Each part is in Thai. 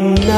วันไหน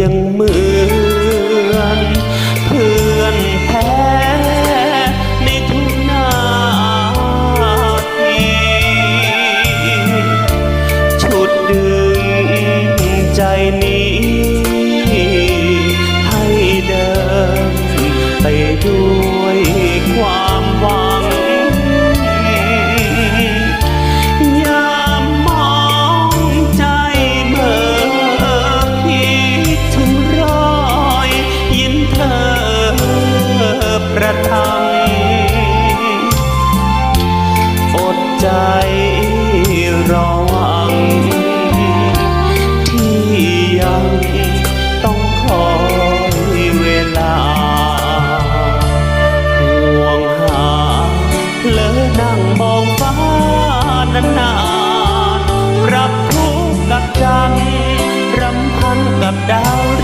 ยังเหมือนเพื่อนแท้ในทุกนาทีชุดดึงใจนี้ ให้เดินไปด้วย ระทำอดใจระวัง ที่ยังต้องคอยเวลาห่วงหาเลอนั่งมองฟ้านานารับทุกข์กับจันรำพันกับดาว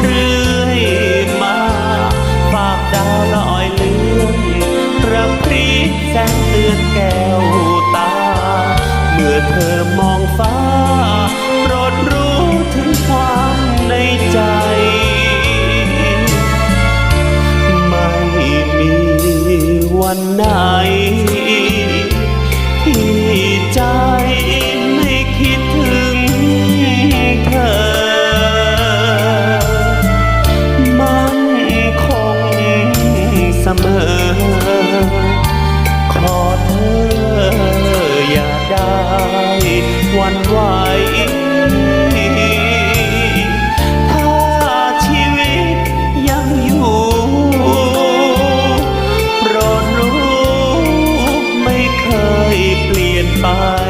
My.